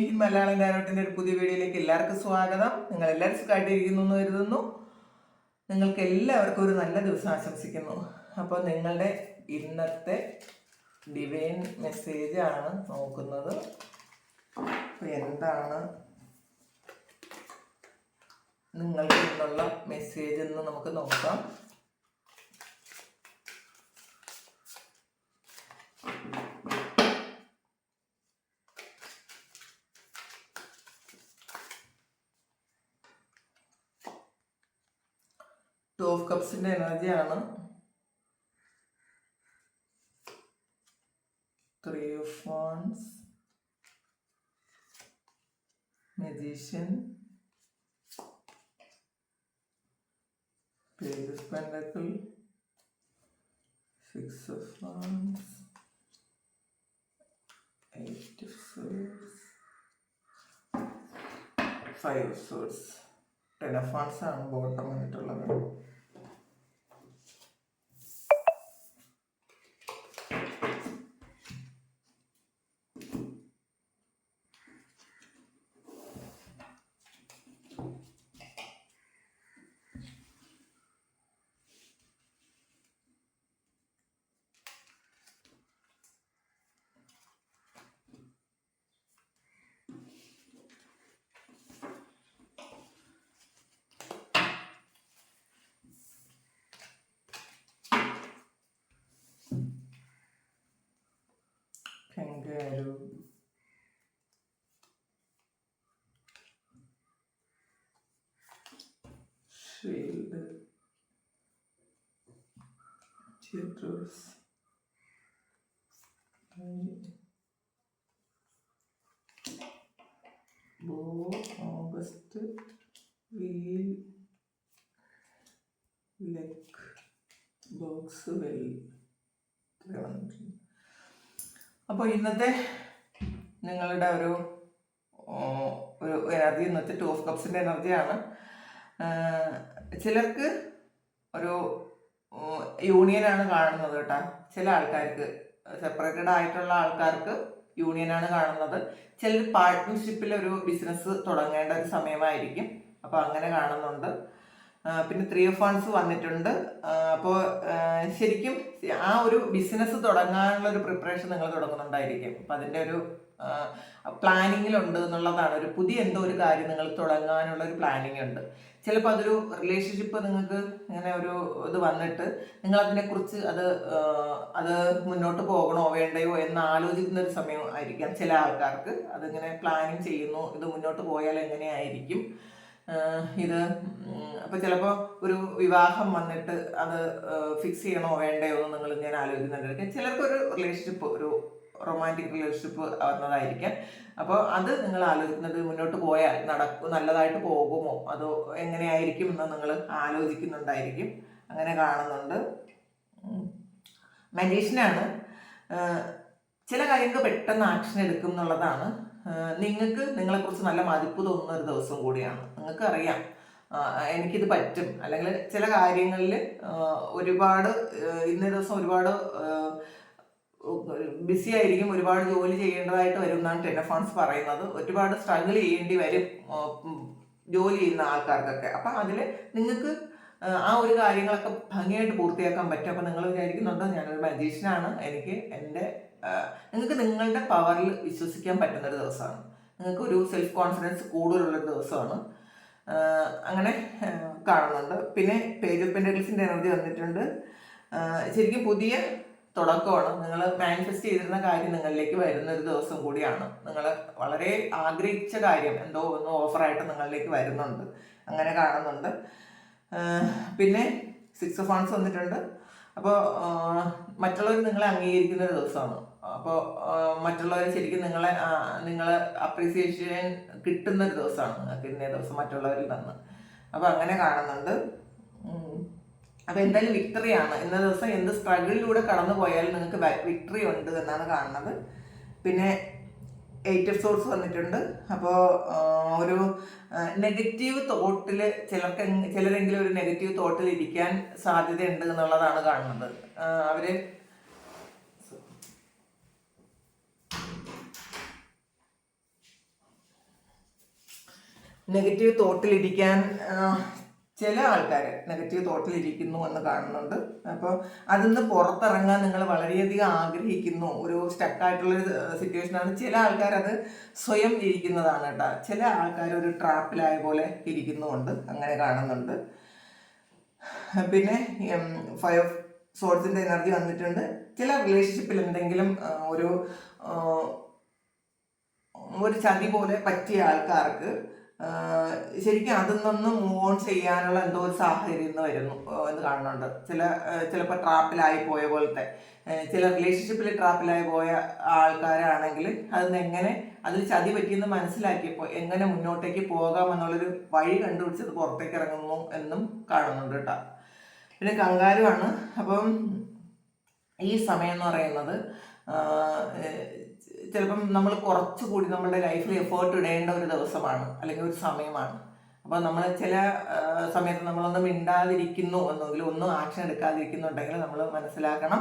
ഹിൻ മലയാളം ഡയറക്റ്റിന്റെ ഒരു പുതിയ വീഡിയോയിലേക്ക് എല്ലാവർക്കും സ്വാഗതം. നിങ്ങൾ എല്ലാവരും സുഖമായിട്ടിരിക്കുന്നു എന്ന് കരുതുന്നു. നിങ്ങൾക്ക് എല്ലാവർക്കും ഒരു നല്ല ദിവസം ആശംസിക്കുന്നു. അപ്പോൾ നിങ്ങളുടെ ഇന്നത്തെ ഡിവൈൻ മെസ്സേജ് ആണ് നോക്കുന്നത്. എന്താണ് നിങ്ങൾക്ക് ഇന്നുള്ള മെസ്സേജ് എന്ന് നമുക്ക് നോക്കാം. ടു ഓഫ് കപ്സിന്റെ എനർജി ആണ് three of wands magician page of pentacle six of wands swords five of swords ten ആണ് ബോട്ടം ആയിട്ടുള്ളത്. Kangaroo shield teardrops bow august wheel leg box well അപ്പോൾ ഇന്നത്തെ നിങ്ങളുടെ ഒരു ഒരു എനർജി ഇന്നത്തെ ടു ഓഫ് കപ്സിന്റെ എനർജിയാണ് ചിലർക്ക് ഒരു യൂണിയനാണ് കാണുന്നത് കേട്ടോ. ചില ആൾക്കാർക്ക് സെപ്പറേറ്റഡ് ആയിട്ടുള്ള ആൾക്കാർക്ക് യൂണിയനാണ് കാണുന്നത്. ചിലർ പാർട്ട്ണർഷിപ്പിൽ ഒരു ബിസിനസ് തുടങ്ങേണ്ട ഒരു സമയമായിരിക്കും. അപ്പോൾ അങ്ങനെ കാണുന്നുണ്ട്. പിന്നെ ത്രീ ഓഫ് ഫണ്ട്സ് വന്നിട്ടുണ്ട്. അപ്പോൾ ശരിക്കും ആ ഒരു ബിസിനസ് തുടങ്ങാനുള്ള ഒരു പ്രിപ്പറേഷൻ നിങ്ങൾ തുടങ്ങുന്നുണ്ടായിരിക്കും. അപ്പം അതിന്റെ ഒരു പ്ലാനിങ്ങിലുണ്ട് എന്നുള്ളതാണ്. ഒരു പുതിയ എന്തോ ഒരു കാര്യം നിങ്ങൾ തുടങ്ങാനുള്ള ഒരു പ്ലാനിങ് ഉണ്ട് ചിലപ്പോൾ അതൊരു റിലേഷൻഷിപ്പ് നിങ്ങൾക്ക് ഇങ്ങനെ ഒരു ഇത് വന്നിട്ട് നിങ്ങൾ അതിനെക്കുറിച്ച് അത് അത് മുന്നോട്ട് പോകണോ വേണ്ടയോ എന്ന് ആലോചിക്കുന്ന ഒരു സമയം ആയിരിക്കാം ചില ആൾക്കാർക്ക്. അതിങ്ങനെ പ്ലാനിങ് ചെയ്യുന്നു ഇത് മുന്നോട്ട് പോയാൽ എങ്ങനെയായിരിക്കും? ഇത് അപ്പോൾ ചിലപ്പോൾ ഒരു വിവാഹം വന്നിട്ട് അത് ഫിക്സ് ചെയ്യണോ വേണ്ടയോ എന്ന് നിങ്ങൾ ഇങ്ങനെ ചിലർക്ക് ഒരു റിലേഷൻഷിപ്പ് ഒരു റൊമാന്റിക് റിലേഷൻഷിപ്പ് വന്നതായിരിക്കാം. അപ്പോൾ അത് നിങ്ങൾ ആലോചിക്കുന്നത് മുന്നോട്ട് പോയാൽ നടക്കും നല്ലതായിട്ട് പോകുമോ? അതോ എങ്ങനെയായിരിക്കും എന്ന് നിങ്ങൾ ആലോചിക്കുന്നുണ്ടായിരിക്കും. അങ്ങനെ കാണുന്നുണ്ട്. മജീഷ്യനാണ് ചില കാര്യങ്ങൾക്ക് പെട്ടെന്ന് ആക്ഷൻ എടുക്കും എന്നുള്ളതാണ് നിങ്ങൾക്ക് നിങ്ങളെക്കുറിച്ച് നല്ല മതിപ്പ് തോന്നുന്ന ഒരു ദിവസം കൂടിയാണ്. നിങ്ങൾക്ക് അറിയാം എനിക്കിത് പറ്റും. അല്ലെങ്കിൽ ചില കാര്യങ്ങളിൽ ഒരുപാട് ഇന്നേ ദിവസം ഒരുപാട് ബിസി ആയിരിക്കും ഒരുപാട് ജോലി ചെയ്യേണ്ടതായിട്ട് വരും എന്നാണ് ടെലഫോൺസ് പറയുന്നത്. ഒരുപാട് സ്ട്രഗിൾ ചെയ്യേണ്ടി വരും ജോലി ചെയ്യുന്ന ആൾക്കാർക്കൊക്കെ. അപ്പം അതിൽ നിങ്ങൾക്ക് ആ, ഒരു കാര്യങ്ങളൊക്കെ ഭംഗിയായിട്ട് പൂർത്തിയാക്കാൻ പറ്റും. അപ്പം നിങ്ങൾ വിചാരിക്കുന്നുണ്ടോ? ഞാനൊരു മജീഷ്യനാണ് എനിക്ക് എന്റെ നിങ്ങൾക്ക് നിങ്ങളുടെ പവറിൽ വിശ്വസിക്കാൻ പറ്റുന്ന ഒരു ദിവസമാണ്. നിങ്ങൾക്ക് ഒരു സെൽഫ് കോൺഫിഡൻസ് കൂടുതലുള്ള ഒരു ദിവസമാണ്. അങ്ങനെ കാണുന്നുണ്ട്. പിന്നെ പേജ് ഓഫ് പെൻഡഗിൾസിന്റെ എനർജി വന്നിട്ടുണ്ട്. ശരിക്കും പുതിയ തുടക്കമാണ്. നിങ്ങൾ മാനിഫെസ്റ്റ് ചെയ്തിരുന്ന കാര്യം നിങ്ങളിലേക്ക് വരുന്ന ഒരു ദിവസം കൂടിയാണ്. നിങ്ങൾ വളരെ ആഗ്രഹിച്ച കാര്യം എന്തോ ഒന്ന് ഓഫറായിട്ട് നിങ്ങളിലേക്ക് വരുന്നുണ്ട്. അങ്ങനെ കാണുന്നുണ്ട്. പിന്നെ സിക്സ് ഓഫ് വന്നിട്ടുണ്ട്. അപ്പോൾ മറ്റുള്ളവർ നിങ്ങളെ അംഗീകരിക്കുന്ന ഒരു ദിവസമാണ്. അപ്പോൾ മറ്റുള്ളവർ ശരിക്കും നിങ്ങളെ നിങ്ങളെ അപ്രീസിയേഷൻ കിട്ടുന്ന ഒരു ദിവസമാണ് ഇന്നേ ദിവസം മറ്റുള്ളവരിൽ നിന്ന്. അപ്പോൾ അങ്ങനെ കാണുന്നുണ്ട്. അപ്പോൾ എന്തായാലും വിക്ടറിയാണ് ഇന്ന ദിവസം എന്ത് സ്ട്രഗിളിലൂടെ കടന്നു പോയാലും നിങ്ങൾക്ക് വിക്ടറി ഉണ്ട് എന്നാണ് കാണുന്നത്. പിന്നെ എയ്റ്റ് ഓഫ് സോഴ്സ് വന്നിട്ടുണ്ട്. അപ്പോൾ ഒരു നെഗറ്റീവ് തോട്ടിൽ ചിലർക്ക് ചിലരെങ്കിലും ഒരു നെഗറ്റീവ് തോട്ടിൽ ഇരിക്കാൻ സാധ്യതയുണ്ട് എന്നുള്ളതാണ് കാണുന്നത്. ആ, നെഗറ്റീവ് തോട്ടിലിരിക്കാൻ ചില ആൾക്കാർ നെഗറ്റീവ് തോട്ടിലിരിക്കുന്നു എന്ന് കാണുന്നുണ്ട്. അപ്പോൾ അതിൽ നിന്ന് പുറത്തിറങ്ങാൻ നിങ്ങൾ വളരെയധികം ആഗ്രഹിക്കുന്നു. ഒരു സ്റ്റക്കായിട്ടുള്ളൊരു സിറ്റുവേഷനാണ്. ചില ആൾക്കാർ അത് സ്വയം ഇരിക്കുന്നതാണ് കേട്ടോ. ചില ആൾക്കാർ ഒരു ട്രാപ്പിലായ പോലെ ഇരിക്കുന്നുമുണ്ട്. അങ്ങനെ കാണുന്നുണ്ട്. പിന്നെ ഫൈവ് സോഴ്സിന്റെ എനർജി വന്നിട്ടുണ്ട്. ചില റിലേഷൻഷിപ്പിൽ എന്തെങ്കിലും ഒരു ഒരു ചതി പോലെ പറ്റിയ ആൾക്കാർക്ക് ശരിക്കും അതിൽ നിന്ന് മൂവ് ഓൺ ചെയ്യാനുള്ള എന്തോ ഒരു സാഹചര്യം ഇന്ന് വരുന്നു എന്ന് കാണുന്നുണ്ട്. ചില ചിലപ്പോൾ ട്രാപ്പിലായി പോയ പോലത്തെ ചില റിലേഷൻഷിപ്പിൽ ട്രാപ്പിലായി പോയ ആൾക്കാരാണെങ്കിൽ അതിന്ന് എങ്ങനെ അതിൽ ചതി പറ്റിയെന്ന് മനസ്സിലാക്കിയപ്പോൾ എങ്ങനെ മുന്നോട്ടേക്ക് പോകാം എന്നുള്ളൊരു വഴി കണ്ടുപിടിച്ചത് പുറത്തേക്ക് ഇറങ്ങുന്നു എന്നും കാണുന്നുണ്ട് കേട്ടോ. പിന്നെ കങ്കാരുമാണ് അപ്പം ഈ സമയം എന്ന് പറയുന്നത് ചിലപ്പം നമ്മൾ കുറച്ചുകൂടി നമ്മുടെ ലൈഫിൽ എഫേർട്ട് ഇടേണ്ട ഒരു ദിവസമാണ് അല്ലെങ്കിൽ ഒരു സമയമാണ്. അപ്പോൾ നമ്മൾ ചില സമയത്ത് നമ്മളൊന്നും മിണ്ടാതിരിക്കുന്നു എന്നെങ്കിൽ ഒന്നും ആക്ഷൻ എടുക്കാതിരിക്കുന്നുണ്ടെങ്കിൽ നമ്മൾ മനസ്സിലാക്കണം.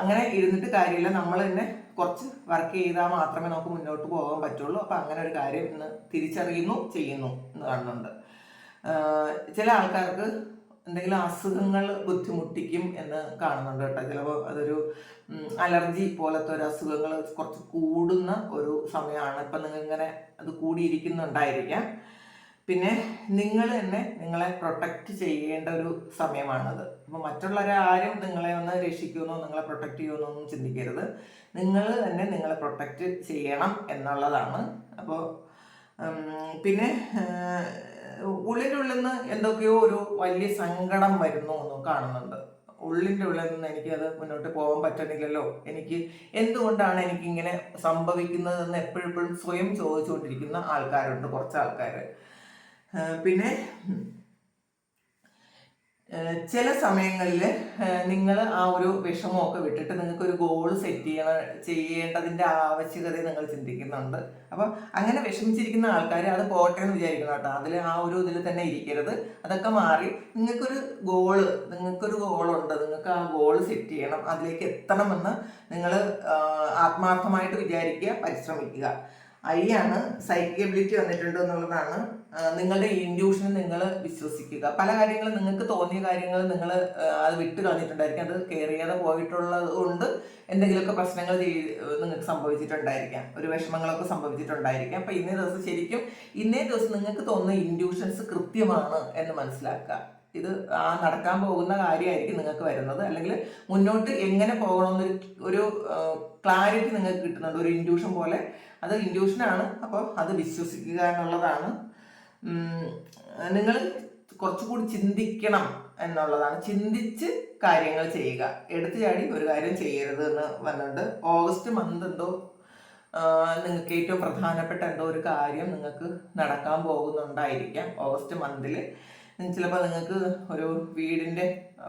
അങ്ങനെ ഇരുന്നിട്ട് കാര്യമില്ല. നമ്മൾ തന്നെ കുറച്ച് വർക്ക് ചെയ്താൽ മാത്രമേ നമുക്ക് മുന്നോട്ട് പോകാൻ പറ്റുള്ളൂ. അപ്പോൾ അങ്ങനെ ഒരു കാര്യം ഇന്ന് തിരിച്ചറിയുന്നു ചെയ്യുന്നു എന്ന് കാണുന്നുണ്ട്. ചില ആൾക്കാർക്ക് എന്തെങ്കിലും അസുഖങ്ങൾ ബുദ്ധിമുട്ടിക്കും എന്ന് കാണുന്നുണ്ട് കേട്ടോ. ചിലപ്പോൾ അതൊരു അലർജി പോലത്തെ ഒരു അസുഖങ്ങൾ കുറച്ച് കൂടുന്ന ഒരു സമയമാണ്. ഇപ്പം നിങ്ങൾ ഇങ്ങനെ അത് കൂടിയിരിക്കുന്നുണ്ടായിരിക്കാം. പിന്നെ നിങ്ങൾ തന്നെ നിങ്ങളെ പ്രൊട്ടക്റ്റ് ചെയ്യേണ്ട ഒരു സമയമാണത്. അപ്പോൾ മറ്റുള്ളവരാരും നിങ്ങളെ ഒന്ന് രക്ഷിക്കുമെന്നോ നിങ്ങളെ പ്രൊട്ടക്റ്റ് ചെയ്യുമെന്നോ ഒന്നും ചിന്തിക്കരുത്. നിങ്ങൾ തന്നെ നിങ്ങളെ പ്രൊട്ടക്റ്റ് ചെയ്യണം എന്നുള്ളതാണ്. അപ്പോൾ പിന്നെ നിന്ന് എന്തൊക്കെയോ ഒരു വലിയ സങ്കടം വരുന്നു എന്ന് കാണുന്നുണ്ട്. ഉള്ളിന്റെ ഉള്ളിൽ നിന്ന് എനിക്കത് മുന്നോട്ട് പോകാൻ പറ്റണില്ലല്ലോ എനിക്ക് എന്തുകൊണ്ടാണ് എനിക്കിങ്ങനെ സംഭവിക്കുന്നതെന്ന് എപ്പോഴെപ്പോഴും സ്വയം ചോദിച്ചുകൊണ്ടിരിക്കുന്ന ആൾക്കാരുണ്ട് കുറച്ച് ആൾക്കാർ പിന്നെ ചില സമയങ്ങളിൽ നിങ്ങൾ ആ ഒരു വിഷമമൊക്കെ വിട്ടിട്ട് നിങ്ങൾക്ക് ഒരു ഗോൾ സെറ്റ് ചെയ്യണ ചെയ്യേണ്ടതിന്റെ ആവശ്യകത നിങ്ങൾ ചിന്തിക്കുന്നുണ്ട്. അപ്പോൾ അങ്ങനെ വിഷമിച്ചിരിക്കുന്ന ആൾക്കാർ അത് പോട്ടെ എന്ന് വിചാരിക്കണം കേട്ടോ. അതിൽ ആ ഒരു ഇതിൽ തന്നെ ഇരിക്കരുത്. അതൊക്കെ മാറി നിങ്ങൾക്കൊരു ഗോൾ നിങ്ങൾക്കൊരു ഗോളുണ്ട് നിങ്ങൾക്ക് ആ ഗോൾ സെറ്റ് ചെയ്യണം. അതിലേക്ക് എത്തണമെന്ന് നിങ്ങൾ ആത്മാർത്ഥമായിട്ട് വിചാരിക്കുക പരിശ്രമിക്കുക. ഐ ആണ് സൈക്കിക് വന്നിട്ടുണ്ട് എന്നുള്ളതാണ്. നിങ്ങളുടെ ഇൻഡ്യൂഷനെ നിങ്ങൾ വിശ്വസിക്കുക. പല കാര്യങ്ങളും നിങ്ങൾക്ക് തോന്നിയ കാര്യങ്ങൾ നിങ്ങൾ അത് വിട്ട് കളഞ്ഞിട്ടുണ്ടായിരിക്കും. അത് കെയർ ചെയ്യാതെ പോയിട്ടുള്ളത് കൊണ്ട് എന്തെങ്കിലുമൊക്കെ പ്രശ്നങ്ങൾ നിങ്ങൾക്ക് സംഭവിച്ചിട്ടുണ്ടായിരിക്കാം. ഒരു വിഷമങ്ങളൊക്കെ സംഭവിച്ചിട്ടുണ്ടായിരിക്കാം. അപ്പം ഇന്നേ ദിവസം ശരിക്കും ഇന്നേ ദിവസം നിങ്ങൾക്ക് തോന്നുന്ന ഇൻഡ്യൂഷൻസ് കൃത്യമാണ് എന്ന് മനസ്സിലാക്കുക. ഇത് ആ നടക്കാൻ പോകുന്ന കാര്യമായിരിക്കും നിങ്ങൾക്ക് വരുന്നത്. അല്ലെങ്കിൽ മുന്നോട്ട് എങ്ങനെ പോകണമെന്നൊരു ഒരു ക്ലാരിറ്റി നിങ്ങൾക്ക് കിട്ടുന്നുണ്ട്. ഒരു ഇൻഡ്യൂഷൻ പോലെ അത് ഇൻഡ്യൂഷനാണ്. അപ്പോൾ അത് വിശ്വസിക്കുക എന്നുള്ളതാണ്. നിങ്ങൾ കുറച്ചുകൂടി ചിന്തിക്കണം എന്നുള്ളതാണ്. ചിന്തിച്ച് കാര്യങ്ങൾ ചെയ്യുക. എടുത്തു ചാടി ഒരു കാര്യം ചെയ്യരുത് എന്ന് പറഞ്ഞിട്ട് ഓഗസ്റ്റ് മന്ത് എന്തോ നിങ്ങൾക്ക് ഏറ്റവും പ്രധാനപ്പെട്ട എന്തോ ഒരു കാര്യം നിങ്ങൾക്ക് നടക്കാൻ പോകുന്നുണ്ടായിരിക്കാം ഓഗസ്റ്റ് മന്തിൽ ചിലപ്പോൾ നിങ്ങൾക്ക് ഒരു വീടിന്റെ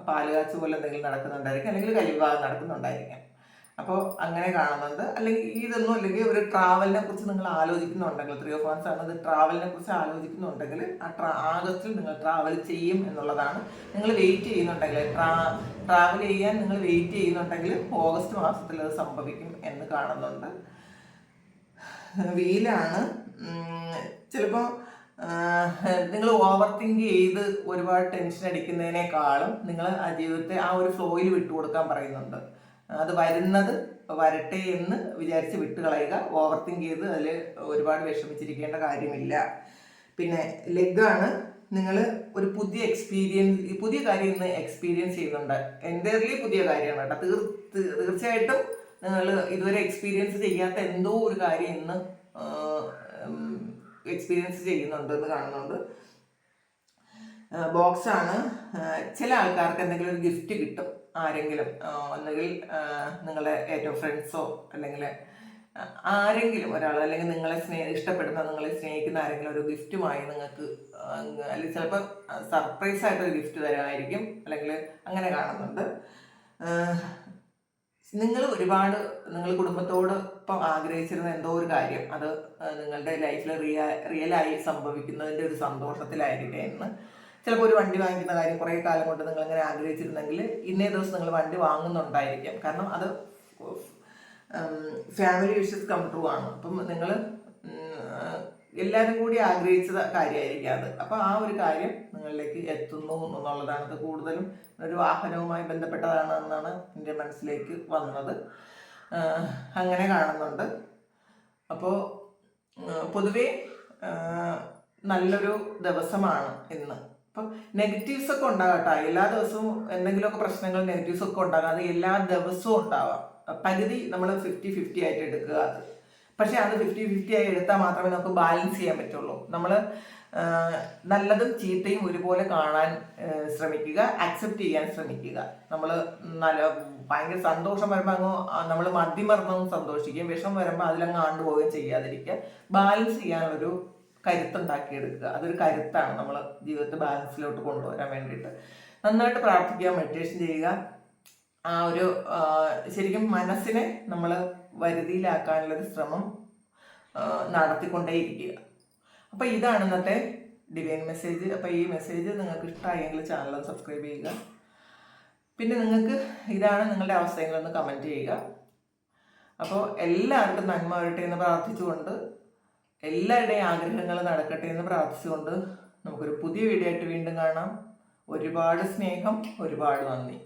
പാലുകാച്ച് പോലെ എന്തെങ്കിലും നടക്കുന്നുണ്ടായിരിക്കും. അല്ലെങ്കിൽ കലിവിവാഹം നടക്കുന്നുണ്ടായിരിക്കാം. അപ്പോൾ അങ്ങനെ കാണുന്നുണ്ട്. അല്ലെങ്കിൽ ഇതൊന്നും അല്ലെങ്കിൽ ഒരു ട്രാവലിനെ കുറിച്ച് നിങ്ങൾ ആലോചിക്കുന്നുണ്ടെങ്കിൽ ത്രീ ഓഫ് വൺസ് ആണ് ട്രാവലിനെ കുറിച്ച് ആലോചിക്കുന്നുണ്ടെങ്കിൽ ആ ട്രാ ആഗസ്റ്റിൽ നിങ്ങൾ ട്രാവൽ ചെയ്യും എന്നുള്ളതാണ്. നിങ്ങൾ വെയിറ്റ് ചെയ്യുന്നുണ്ടെങ്കിൽ ട്രാ ട്രാവൽ ചെയ്യാൻ നിങ്ങൾ വെയിറ്റ് ചെയ്യുന്നുണ്ടെങ്കിൽ ഓഗസ്റ്റ് മാസത്തിൽ അത് സംഭവിക്കും എന്ന് കാണുന്നുണ്ട്. വെയിലാണ്. ചിലപ്പോൾ നിങ്ങൾ ഓവർ തിങ്ക് ചെയ്ത് ഒരുപാട് ടെൻഷൻ അടിക്കുന്നതിനേക്കാളും നിങ്ങൾ ആ ജീവിതത്തെ ആ ഒരു ഫ്ലോയിൽ വിട്ടുകൊടുക്കാൻ പറയുന്നുണ്ട്. അത് വരുന്നത് വരട്ടെ എന്ന് വിചാരിച്ച് വിട്ടുകളയുക ഓവർ തിങ്ക് ചെയ്ത് അതിൽ ഒരുപാട് വിഷമിച്ചിരിക്കേണ്ട കാര്യമില്ല. പിന്നെ ലെഗാണ് നിങ്ങൾ ഒരു പുതിയ എക്സ്പീരിയൻസ് പുതിയ കാര്യം ഇന്ന് എക്സ്പീരിയൻസ് ചെയ്യുന്നുണ്ട്. എന്റയർലി പുതിയ കാര്യമാണ് കേട്ടോ. തീർത്ത് തീർച്ചയായിട്ടും നിങ്ങൾ ഇതുവരെ എക്സ്പീരിയൻസ് ചെയ്യാത്ത എന്തോ ഒരു കാര്യം ഇന്ന് എക്സ്പീരിയൻസ് ചെയ്യുന്നുണ്ട് എന്ന് കാണുന്നുണ്ട്. ബോക്സാണ് ചില ആൾക്കാർക്ക് എന്തെങ്കിലും ഒരു ഗിഫ്റ്റ് കിട്ടും. ആരെങ്കിലും ഒന്നുകിൽ ആ, നിങ്ങളെ ഏറ്റവും ഫ്രണ്ട്സോ അല്ലെങ്കിൽ ആരെങ്കിലും ഒരാൾ അല്ലെങ്കിൽ നിങ്ങളെ സ്നേഹ ഇഷ്ടപ്പെടുന്ന നിങ്ങളെ സ്നേഹിക്കുന്ന ആരെങ്കിലും ഒരു ഗിഫ്റ്റുമായി നിങ്ങൾക്ക് അല്ലെങ്കിൽ ചിലപ്പോൾ സർപ്രൈസ് ആയിട്ട് ഒരു ഗിഫ്റ്റ് തരാമായിരിക്കും അല്ലെങ്കിൽ അങ്ങനെ കാണുന്നുണ്ട്. നിങ്ങൾ ഒരുപാട് നിങ്ങൾ കുടുംബത്തോട് ഇപ്പം ആഗ്രഹിച്ചിരുന്ന എന്തോ ഒരു കാര്യം അത് നിങ്ങളുടെ ലൈഫിൽ റിയ റിയലായി സംഭവിക്കുന്നതിന്റെ ഒരു സന്തോഷത്തിലായിരിക്കും എന്ന്. ചിലപ്പോൾ ഒരു വണ്ടി വാങ്ങിക്കുന്ന കാര്യം കുറേ കാലം കൊണ്ട് നിങ്ങൾ അങ്ങനെ ആഗ്രഹിച്ചിരുന്നെങ്കിൽ ഇന്നേ ദിവസം നിങ്ങൾ വണ്ടി വാങ്ങുന്നുണ്ടായിരിക്കാം. കാരണം അത് ഫാമിലി വിഷസ് കം ട്രൂ ആണ്. അപ്പം നിങ്ങൾ എല്ലാവരും കൂടി ആഗ്രഹിച്ച കാര്യമായിരിക്കും അത്. അപ്പോൾ ആ ഒരു കാര്യം നിങ്ങളിലേക്ക് എത്തുന്നു എന്നുള്ളതാണ്. അത് കൂടുതലും ഒരു വാഹനവുമായി ബന്ധപ്പെട്ടതാണ് എന്നാണ് എന്റെ മനസ്സിലേക്ക് വന്നത്. അങ്ങനെ കാണുന്നുണ്ട്. അപ്പോൾ പൊതുവേ നല്ലൊരു ദിവസമാണ് ഇന്ന്. അപ്പം നെഗറ്റീവ്സ് ഒക്കെ ഉണ്ടാകട്ടെ എല്ലാ ദിവസവും എന്തെങ്കിലുമൊക്കെ പ്രശ്നങ്ങൾ നെഗറ്റീവ്സ് ഒക്കെ ഉണ്ടാകാം. അത് എല്ലാ ദിവസവും ഉണ്ടാവാം. പകുതി നമ്മൾ ഫിഫ്റ്റി ഫിഫ്റ്റി ആയിട്ട് എടുക്കുക അത്. പക്ഷെ അത് ഫിഫ്റ്റി ഫിഫ്റ്റി ആയി എടുത്താൽ മാത്രമേ നമുക്ക് ബാലൻസ് ചെയ്യാൻ പറ്റുള്ളൂ. നമ്മൾ നല്ലതും ചീത്തയും ഒരുപോലെ കാണാൻ ശ്രമിക്കുക അക്സെപ്റ്റ് ചെയ്യാൻ ശ്രമിക്കുക. നമ്മൾ നല്ല ഭയങ്കര സന്തോഷം വരുമ്പോൾ അങ്ങ് നമ്മൾ മദ്യമർന്നും സന്തോഷിക്കുകയും വിഷം വരുമ്പോൾ അതിലങ്ങ് ആണ്ടുപോവുകയും ചെയ്യാതിരിക്കുക. ബാലൻസ് ചെയ്യാനൊരു കരുത്തുണ്ടാക്കിയെടുക്കുക. അതൊരു കരുത്താണ് നമ്മൾ ജീവിതത്തെ ബാലൻസിലോട്ട് കൊണ്ടുവരാൻ വേണ്ടിയിട്ട്. നന്നായിട്ട് പ്രാർത്ഥിക്കുക മെഡിറ്റേഷൻ ചെയ്യുക. ആ ഒരു ശരിക്കും മനസ്സിനെ നമ്മൾ വരുതിയിലാക്കാനുള്ളൊരു ശ്രമം നടത്തിക്കൊണ്ടേയിരിക്കുക. അപ്പോൾ ഇതാണ് ഇന്നത്തെ ഡിവൈൻ മെസ്സേജ് അപ്പോൾ ഈ മെസ്സേജ് നിങ്ങൾക്ക് ഇഷ്ടമായെങ്കിൽ ചാനൽ സബ്സ്ക്രൈബ് ചെയ്യുക. പിന്നെ നിങ്ങൾക്ക് ഇതാണ് നിങ്ങളുടെ അവസ്ഥയെങ്കിലൊന്ന് കമന്റ് ചെയ്യുക. അപ്പോൾ എല്ലാവർക്കും നന്മ വരട്ടെ എന്ന് പ്രാർത്ഥിച്ചുകൊണ്ട് എല്ലാവരുടെയും ആഗ്രഹങ്ങൾ നടക്കട്ടെ എന്ന് പ്രാർത്ഥിച്ചുകൊണ്ട് നമുക്കൊരു പുതിയ വീഡിയോ ആയിട്ട് വീണ്ടും കാണാം. ഒരുപാട് സ്നേഹം ഒരുപാട് നന്ദി.